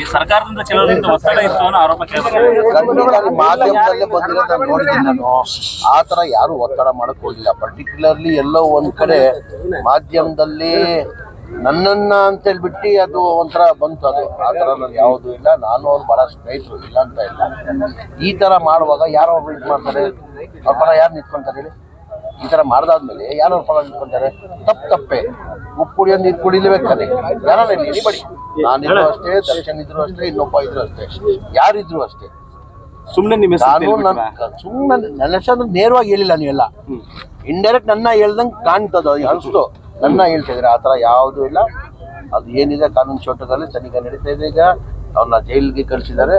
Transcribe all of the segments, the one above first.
ಈ ಸರ್ಕಾರದಿಂದ ಕೆಲವರಿಂದ ಒತ್ತಡ ಇತ್ತು ಅನ್ನೋ ಆರೋಪ ಕೇಳಿದ್ರು ಮಾಧ್ಯಮದಲ್ಲಿ ಬಂದಿರೋ ನಾನು ನೋಡಿದ್ದೀನಿ ನಾನು. ಆ ಥರ ಯಾರು ಒತ್ತಡ ಮಾಡಕ್ ಹೋಗಿಲ್ಲ. ಪರ್ಟಿಕ್ಯುಲರ್ಲಿ ಎಲ್ಲೋ ಒಂದ್ ಕಡೆ ಮಾಧ್ಯಮದಲ್ಲಿ ನನ್ನನ್ನ ಅಂತ ಹೇಳ್ಬಿಟ್ಟು ಅದು ಒಂಥರ ಬಂತು. ಅದು ಆ ಥರ ನಾನು ಯಾವುದು ಇಲ್ಲ. ನಾನು ಅವ್ರು ಬಹಳ ಸ್ನೇಹಿತರು, ಇಲ್ಲ ಅಂತ ಇಲ್ಲ. ಈ ಥರ ಮಾಡುವಾಗ ಯಾರೋ ಇದು ಮಾಡ್ತಾರೆ? ಅವ್ರ ಪರ ಯಾರು ನಿಂತ್ಕೊಂತಾರೆ ಹೇಳಿ? ಈ ತರ ಮಾಡ್ದಾದ್ಮೇಲೆ ಯಾರು ಫಲ ಇಟ್ಕೊಂತಾರೆ ತಪ್ಪು ತಪ್ಪೆ. ಉಪ್ಪು ಕುಡಿಯೋ ನೀರು ಕುಡಿಲೇಬೇಕಾದ್ರೆ ಯಾರು ಎನಿಬಡಿ ನಾನಿದ್ರು ಅಷ್ಟೇ ದರ್ಶನ್ ಇದ್ರು ಅಷ್ಟೇ ಇನ್ನೊಬ್ಬ ಇದ್ರು ಅಷ್ಟೇ. ಯಾರಿದ್ರು ಅಷ್ಟೇ. ಸುಮ್ನೆ ನಿಮ್ಮ ನಾನು ನನ್ನ ಸುಮ್ಮನೆ ನನ್ನ ಹೆಸರು ನೇರವಾಗಿ ಹೇಳಿಲ್ಲ ನೀವೆಲ್ಲ. ಇಂಡೈರೆಕ್ಟ್ ನನ್ನ ಹೇಳ್ದಂಗೆ ಕಾಣ್ತದ ಅನಿಸ್ತು. ನನ್ನ ಹೇಳ್ತಿದ್ರೆ ಆ ಥರ ಯಾವುದೂ ಇಲ್ಲ. ಅದು ಏನಿದೆ ಕಾನೂನು ಚೋಟದಲ್ಲಿ ತನಿಖೆ ನಡೀತಾ ಇದೆ ಈಗ. ಅವ್ರನ್ನ ಜೈಲಿಗೆ ಕಳಿಸಿದ್ದಾರೆ.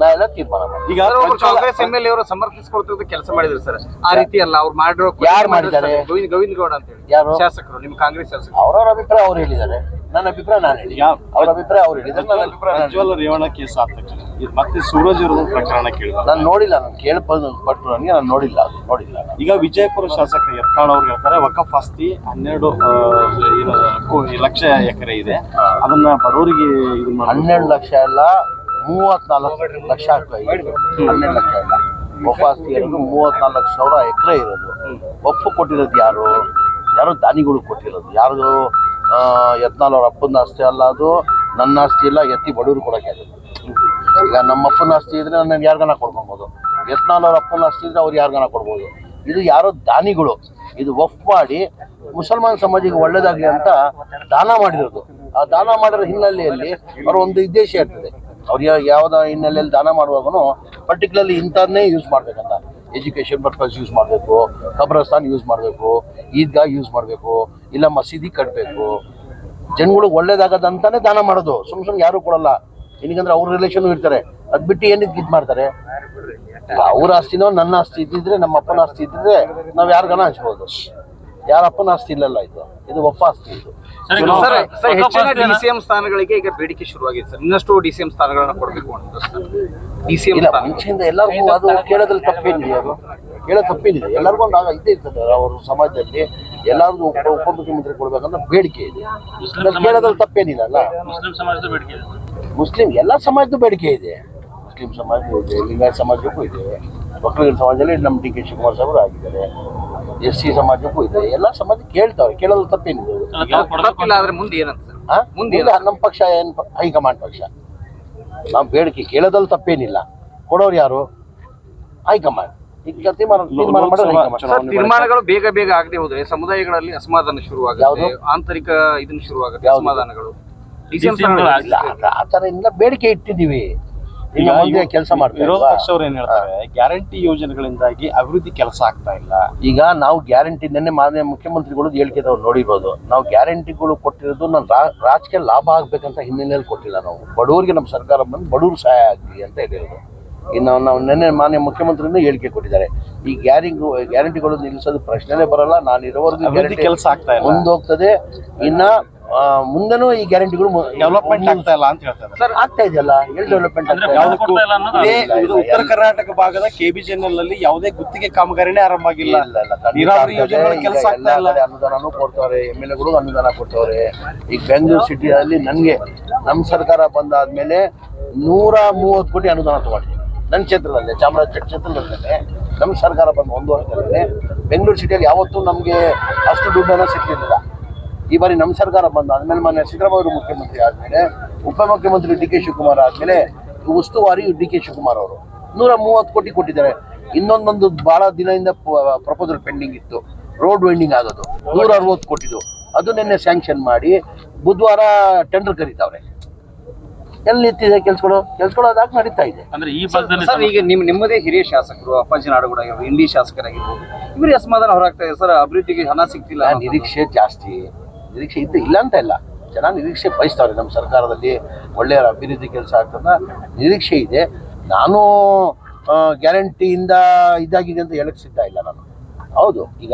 ನ್ಯಾಯಾಲಯ ತೀರ್ಮಾನ ಮಾಡಿ ಈಗ ಕಾಂಗ್ರೆಸ್ ಎಂ ಎಲ್ ಅವರು ಸಮರ್ಥಿಸಿಕೊಡ್ತಿರೋದು ಕೆಲಸ ಮಾಡಿದ್ರು ಸರ್. ಆ ರೀತಿ ಅಲ್ಲ ಅವ್ರು ಮಾಡಿರೋ ಯಾರು ಮಾಡಿದ್ದಾರೆ? ಗೋವಿಂದ ಗೋವಿಂದ ಗೌಡ ಅಂತ ಹೇಳಿ. ಯಾರು? ಶಾಸಕರು ನಿಮ್ಮ ಕಾಂಗ್ರೆಸ್ ಶಾಸಕರು. ಅವ್ರವ್ರ ಅಭಿಪ್ರಾಯ ಅವ್ರು ಹೇಳಿದ್ದಾರೆ. ನನ್ನ ಅಭಿಪ್ರಾಯ ನಾನು ಹೇಳಿ ಅವ್ರ ಅಭಿಪ್ರಾಯ ಅವ್ರು ಹೇಳಿದ್ರೆ. ನನ್ನ ಅಭಿಪ್ರಾಯ ನಾನು ಪ್ರಜ್ವಲ್ ರೇವಣ್ಣ ಕೇಸ್ ಆದ ತಕ್ಷಣ ಇದು ಮತ್ತೆ ಸೂರಜ್ ಇರೋದು ಪ್ರಕರಣ ಕೇಳಿದ ನಾನು ನೋಡಿಲ್ಲ ನಾನು ಕೇಳ್ಬೋದು ಪಟ್ಟು ನನಗೆ ನಾನು ನೋಡಿಲ್ಲ ಅದು ನೋಡಿಲ್ಲ. ನಾನು. ಈಗ ವಿಜಯಪುರ ಶಾಸಕ ಯತ್ನಾಳ್ ಅವ್ರು ಹೇಳ್ತಾರೆ ವಕಫ್ ಆಸ್ತಿ ಹನ್ನೆರಡು ಆ, ಏನು ಕೋ- ಲಕ್ಷ ಎಕರೆ ಇದೆ. ಅದನ್ನ ಬಡವರಿಗೆ ಇದು ಹನ್ನೆರಡು ಲಕ್ಷ ಎಲ್ಲ ಮೂವತ್ನಾಲ್ಕು ಲಕ್ಷ ಆಗ್ತಾ ಇದೆ. ಹನ್ನೆರಡು ಲಕ್ಷ ಇಲ್ಲ ಒಪ್ಪಾಸ್ತಿ ಇರೋದು ಮೂವತ್ನಾಲ್ಕು ಸಾವಿರ ಎಕರೆ ಇರೋದು. ಒಪ್ಪು ಕೊಟ್ಟಿರೋದು ಯಾರು? ಯಾರು ದಾನಿಗಳು ಕೊಟ್ಟಿರೋದು? ಯಾರು ಯತ್ನಾಳ್ ಅವ್ರ ಅಪ್ಪನ ಆಸ್ತಿ ಅಲ್ಲ ಅದು. ನನ್ನ ಆಸ್ತಿ ಇಲ್ಲ, ಎತ್ತಿ ಬಡವರು ಕೊಡೋಕೆ ಈಗ ನಮ್ಮ ಅಪ್ಪನ ಆಸ್ತಿ ಇದ್ರೆ ನಾನು ಯಾರಿಗಾನ ಕೊಡ್ಕೊಬೋದು? ಯತ್ನಾಳ್ ಅವ್ರ ಅಪ್ಪನ ಆಸ್ತಿ ಇದ್ರೆ ಅವ್ರು ಯಾರಿಗಾನ ಕೊಡ್ಬೋದು? ಇದು ಯಾರೋ ದಾನಿಗಳು. ಇದು ಒಫ್ ಮಾಡಿ ಮುಸಲ್ಮಾನ್ ಸಮಾಜಿಗೆ ಒಳ್ಳೇದಾಗಲಿ ಅಂತ ದಾನ ಮಾಡಿರೋದು. ಆ ದಾನ ಮಾಡಿರೋ ಹಿನ್ನೆಲೆಯಲ್ಲಿ ಅವ್ರ ಒಂದು ಉದ್ದೇಶ ಇರ್ತದೆ. ಅವ್ರು ಯಾವ ಯಾವ್ದ ಹಿನ್ನೆಲೆಯಲ್ಲಿ ದಾನ ಮಾಡುವಾಗೂ ಪರ್ಟಿಕ್ಯುಲರ್ಲಿ ಇಂಥದ್ನೇ ಯೂಸ್ ಮಾಡ್ಬೇಕಂತ. ಎಜುಕೇಶನ್ ಪರ್ಪಸ್ ಯೂಸ್ ಮಾಡಬೇಕು, ಕಬ್ರಸ್ತಾನ್ ಯೂಸ್ ಮಾಡಬೇಕು ಈದ್ಗಾ ಯೂಸ್ ಮಾಡಬೇಕು, ಇಲ್ಲ ಮಸೀದಿ ಕಟ್ಟಬೇಕು ಜನಗಳಿಗೆ ಒಳ್ಳೇದಾಗದಂತಾನೆ ದಾನ ಮಾಡೋದು. ಸುಮ್ ಸುಮ್ನೆ ಯಾರು ಕೊಡಲ್ಲ. ಏನಕ್ಕಂದ್ರೆ ಅವ್ರ ರಿಲೇಷನ್ ಇರ್ತಾರೆ. ಅದ್ ಬಿಟ್ಟು ಏನಕ್ಕೆ ಇದು ಮಾಡ್ತಾರೆ? ಅವ್ರ ಆಸ್ತಿನೋ ನನ್ನ ಆಸ್ತಿ ಇದ್ದಿದ್ರೆ ನಮ್ಮ ಅಪ್ಪನ ಆಸ್ತಿ ಇದ್ದಿದ್ರೆ ನಾವು ಯಾರಿಗಾನ ಹಂಚ್ಬೋದು? ಯಾರ ಅಪ್ಪನ ಆಸ್ತಿ ಇಲ್ಲಲ್ಲ ಇದು? ಇದು ಒಪ್ಪ ಆಸ್ತಿ ಇದು. ಸರ್, ಈಗ ಸರ್ ಹೆಚ್ಚಿನ ಡಿಸಿಎಂ ಸ್ಥಾನಗಳಿಗೆ ಈಗ ಬೇಡಿಕೆ ಶುರುವಾಗಿದೆ ಸರ್. ಇನ್ನಷ್ಟು ಡಿಸಿಎಂ ಸ್ಥಾನಗಳನ್ನ ಕೊಡಬೇಕು ಅಂತ ಡಿಸಿಎಂ ಇಲ್ಲ ಮುಂಚೆಯಿಂದ ಎಲ್ಲರಿಗೂ ಅದು ಕೇಳೋದ್ರಲ್ಲಿ ತಪ್ಪೇನಿದೆ ಅದು. ಕೇಳೋ ತಪ್ಪೇನಿಲ್ಲ ಎಲ್ಲರಿಗೂ ಒಂದು ಆಗ ಇದ್ದೇ ಇರ್ತದೆ ಅವರು ಸಮಾಜದಲ್ಲಿ. ಎಲ್ಲರಿಗೂ ಉಪ ಉಪಮುಖ್ಯಮಂತ್ರಿ ಕೊಡ್ಬೇಕಂತ ಬೇಡಿಕೆ ಇದೆ. ಕೇಳೋದ್ರಲ್ಲಿ ತಪ್ಪೇನಿಲ್ಲ ಅಲ್ಲ? ಮುಸ್ಲಿಂ ಸಮಾಜದ ಬೇಡಿಕೆ ಇದೆ ಮುಸ್ಲಿಂ ಎಲ್ಲ ಸಮಾಜದ ಬೇಡಿಕೆ ಇದೆ. ಮುಸ್ಲಿಂ ಸಮಾಜಕ್ಕೂ ಇದೆ ಲಿಂಗಾಯತ್ ಸಮಾಜಕ್ಕೂ ಇದೆ. ಒಕ್ಕಲಿಗರ ಸಮಾಜದಲ್ಲಿ ನಮ್ಮ ಡಿ ಕೆ ಶಿವಕುಮಾರ್ ಸಾಹೇಬರು ಆಗಿದ್ದಾರೆ. ಎಸ್ ಸಿ ಸಮಾಜಕ್ಕೂ ಇದೆ. ಎಲ್ಲ ಸಮಾಜ ಕೇಳ್ತಾವೆ ತಪ್ಪೇನಿದೆ ಕೊಡಬೇಕು ತಪ್ಪಿಲ್ಲ ಆದ್ರೆ ಮುಂದೆ ಏನಂತ ಸರ್? ಆ? ಮುಂದೆ ಮುಂದೆ ನಮ್ಮ ಪಕ್ಷ ಏನು ಹೈಕಮಾಂಡ್ ಪಕ್ಷ. ನಾವು ಬೇಡಿಕೆ ಕೇಳೋದಲ್ಲಿ ತಪ್ಪೇನಿಲ್ಲ. ಕೊಡೋರು ಯಾರು? ಹೈಕಮಾಂಡ್. ಈಗ ತೀರ್ಮಾನ ತೀರ್ಮಾನ ಮಾಡೋದು ಹೈಕಮಾಂಡ್. ಸರ್ ತೀರ್ಮಾನಗಳು ಬೇಗ ಬೇಗ ಆಗದೆ ಹೋದ್ರೆ ಸಮುದಾಯಗಳಲ್ಲಿ ಅಸಮಾಧಾನ ಶುರುವಾಗುತ್ತೆ. ಯಾವುದು? ಆಂತರಿಕ ಇದನ್ನ ಶುರುವಾಗುತ್ತೆ ಯಾವುದು? ಅಸಮಾಧಾನಗಳು. ಆತರ ಇಲ್ಲ ಆ- ಆ ಥರ ಇಲ್ಲ ಬೇಡಿಕೆ ಇಟ್ಟಿದ್ದೀವಿ. ಈಗ ಕೆಲಸ ಮಾಡ್ತಾರೆ ವಿರೋಧ ಪಕ್ಷವ್ರು ಏನ್ ಹೇಳ್ತಾರೆ? ಗ್ಯಾರಂಟಿ ಯೋಜನೆಗಳಿಂದಾಗಿ ಅಭಿವೃದ್ಧಿ ಕೆಲಸ ಆಗ್ತಾ ಇಲ್ಲ. ಈಗ ನಾವು ಗ್ಯಾರಂಟಿ ನಿನ್ನೆ ಮಾನ್ಯ ಮುಖ್ಯಮಂತ್ರಿಗಳು ಹೇಳಿಕೆದವ್ರು ನೋಡಿರ್ಬೋದು. ನಾವು ಗ್ಯಾರಂಟಿಗಳು ಕೊಟ್ಟಿರೋದು ನಾನು ರಾಜಕೀಯ ಲಾಭ ಆಗ್ಬೇಕಂತ ಹಿನ್ನೆಲೆಯಲ್ಲಿ ಕೊಟ್ಟಿಲ್ಲ ನಾವು. ಬಡವರಿಗೆ ನಮ್ಮ ಸರ್ಕಾರ ಬಂದು ಬಡವರು ಸಹಾಯ ಆಗಲಿ ಅಂತ ಹೇಳಿರೋದು. ಇನ್ನು ನಾವು ನಿನ್ನೆ ಮಾನ್ಯ ಮುಖ್ಯಮಂತ್ರಿನೂ ಹೇಳಿಕೆ ಕೊಟ್ಟಿದ್ದಾರೆ. ಈ ಗ್ಯಾರಿಂಗ್ ಗ್ಯಾರಂಟಿಗಳು ನಿಲ್ಲಿಸೋದು ಪ್ರಶ್ನೆನೇ ಬರಲ್ಲ. ನಾನು ಇರೋವರೆಗೂ ಕೆಲಸ ಆಗ್ತಾ ಇಲ್ಲ. ಮುಂದೋಗ್ತದೆ. ಇನ್ನ ಮುಂದೆನೂ ಈ ಗ್ಯಾರಂಟಿಗಳು ಡೆವಲಪ್ಮೆಂಟ್ ಆಗ್ತಾ ಇಲ್ಲ ಅಂತ ಹೇಳ್ತಾರೆ. ಸರ್ ಆಗ್ತಾ ಇದೆಯಲ್ಲ? ಎಲ್ಲಿ ಡೆವಲಪ್ಮೆಂಟ್ ಇದೆ? ಉತ್ತರ ಕರ್ನಾಟಕ ಭಾಗದ ಕೆಬಿಜಿಎನ್ಎಲ್ ಅಲ್ಲಿ ಯಾವುದೇ ಗುತ್ತಿಗೆ ಕಾಮಗಾರಿನೇ ಆರಂಭ ಆಗಿಲ್ಲ. ನೀರಾವರಿ ಯೋಜನೆಗಳ ಕೆಲಸ ಆಗ್ತಾ ಇಲ್ಲ. ಅನುದಾನನೂ ಕೊಡ್ತವ್ರೆ ಎಂ ಎಲ್ ಎಗಳು ಅನುದಾನ ಕೊಡ್ತಾವ್ರೆ. ಈಗ ಬೆಂಗಳೂರು ಸಿಟಿಯಲ್ಲಿ ನನಗೆ ನಮ್ಮ ಸರ್ಕಾರ ಬಂದಾದ್ಮೇಲೆ ನೂರ ಮೂವತ್ತು ಕೋಟಿ ಅನುದಾನ ತಗೊಂಡಿದೆ. ನನ್ನ ಕ್ಷೇತ್ರದಲ್ಲಿ ಚಾಮರಾಜ ಕ್ಷೇತ್ರದಲ್ಲೇ. ನಮ್ಮ ಸರ್ಕಾರ ಬಂದು ಒಂದು ವರ್ಷದಲ್ಲಿ ಬೆಂಗಳೂರು ಸಿಟಿಯಲ್ಲಿ ಯಾವತ್ತೂ ನಮಗೆ ಅಷ್ಟು ದುಡ್ಡನ್ನು ಸಿಕ್ಕಿರಲಿಲ್ಲ ಈ ಬಾರಿ ನಮ್ಮ ಸರ್ಕಾರ ಬಂದ ಆದ್ಮೇಲೆ ಮೊನ್ನೆ ಸಿದ್ದರಾಮಯ್ಯ ಮುಖ್ಯಮಂತ್ರಿ ಆದ್ಮೇಲೆ ಉಪಮುಖ್ಯಮಂತ್ರಿ ಡಿ ಕೆ ಶಿವಕುಮಾರ್ ಆದ್ಮೇಲೆ ಉಸ್ತುವಾರಿ ಡಿ ಕೆ ಶಿವಕುಮಾರ್ ಅವರು. ನೂರ ಮೂವತ್ತು ಕೋಟಿ ಕೊಟ್ಟಿದ್ದಾರೆ. ಇನ್ನೊಂದೊಂದು ಬಹಳ ದಿನದಿಂದ ಪ್ರಪೋಸಲ್ ಪೆಂಡಿಂಗ್ ಇತ್ತು. ರೋಡ್ ವೆಂಡಿಂಗ್ ಆಗೋದು ನೂರ ಅರವತ್ತು ಕೋಟಿದು. ಅದು ನಿನ್ನೆ ಸ್ಯಾಂಕ್ಷನ್ ಮಾಡಿ ಬುಧವಾರ ಟೆಂಡರ್ ಕರೀತಾವ್ರೆ. ಎಲ್ಲಿ ನಿಂತಿದೆ ಕೆಲ್ಸಗಳು? ಕೆಲ್ಸಗಳು ಅದಾಗ ನಡೀತಾ ಇದೆ. ಅಂದ್ರೆ ಈ ಸರ್ ಈಗ ನಿಮ್ ನಿಮ್ಮದೇ ಹಿರಿಯ ಶಾಸಕರು ಅಪ್ಪಾಜಿ ನಾಡುಗೌಡ ಇಂಡಿ ಶಾಸಕರಾಗಿರ್ಬೋದು ಇವ್ರಿಗೆ ಅಸಮಾಧಾನ ಹೊರಾಗ್ತಾ ಇದೆ ಸರ್ ಅಭಿವೃದ್ಧಿಗೆ ಹಣ ಸಿಗ್ತಿಲ್ಲ. ನಿರೀಕ್ಷೆ ಜಾಸ್ತಿ. ನಿರೀಕ್ಷೆ ಇದ್ದು ಇಲ್ಲ ಅಂತ ಇಲ್ಲ. ಜನ ನಿರೀಕ್ಷೆ ಬಯಸ್ತಾವ್ರೆ ನಮ್ಮ ಸರ್ಕಾರದಲ್ಲಿ ಒಳ್ಳೆಯ ಅಭಿವೃದ್ಧಿ ಕೆಲಸ ಆಗ್ತದ ನಿರೀಕ್ಷೆ ಇದೆ. ನಾನು ಗ್ಯಾರಂಟಿಯಿಂದ ಇದಾಗಿದೆ ಅಂತ ಹೇಳಕ್ಕೆ ಸಿದ್ಧ ಇಲ್ಲ ನಾನು. ಹೌದು ಈಗ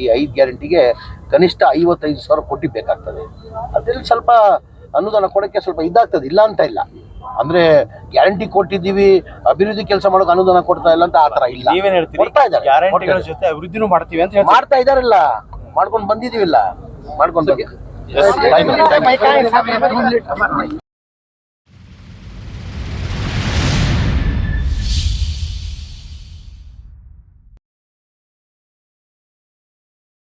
ಈ ಐದು ಗ್ಯಾರಂಟಿಗೆ ಕನಿಷ್ಠ ಐವತ್ತೈದು ಸಾವಿರ ಕೋಟಿ ಬೇಕಾಗ್ತದೆ. ಅದ್ರಲ್ಲಿ ಸ್ವಲ್ಪ ಅನುದಾನ ಕೊಡೋಕ್ಕೆ ಸ್ವಲ್ಪ ಇದಾಗ್ತದೆ. ಇಲ್ಲ ಅಂತ ಇಲ್ಲ. ಅಂದ್ರೆ ಗ್ಯಾರಂಟಿ ಕೊಟ್ಟಿದ್ದೀವಿ ಅಭಿವೃದ್ಧಿ ಕೆಲಸ ಮಾಡೋಕೆ ಅನುದಾನ ಕೊಡ್ತಾ ಇಲ್ಲ ಅಂತ ಆ ಥರ ಇಲ್ಲ. ಕೊಡ್ತಾ ಇದ್ದಾರೆ. ಮಾಡ್ತಾ ಇದಾರಲ್ಲ ಮಾಡ್ಕೊಂಡು ಬಂದಿದೀವಿಲ್ಲ ಮಾಡ್ಕೊಂಡು ಬಂದಿ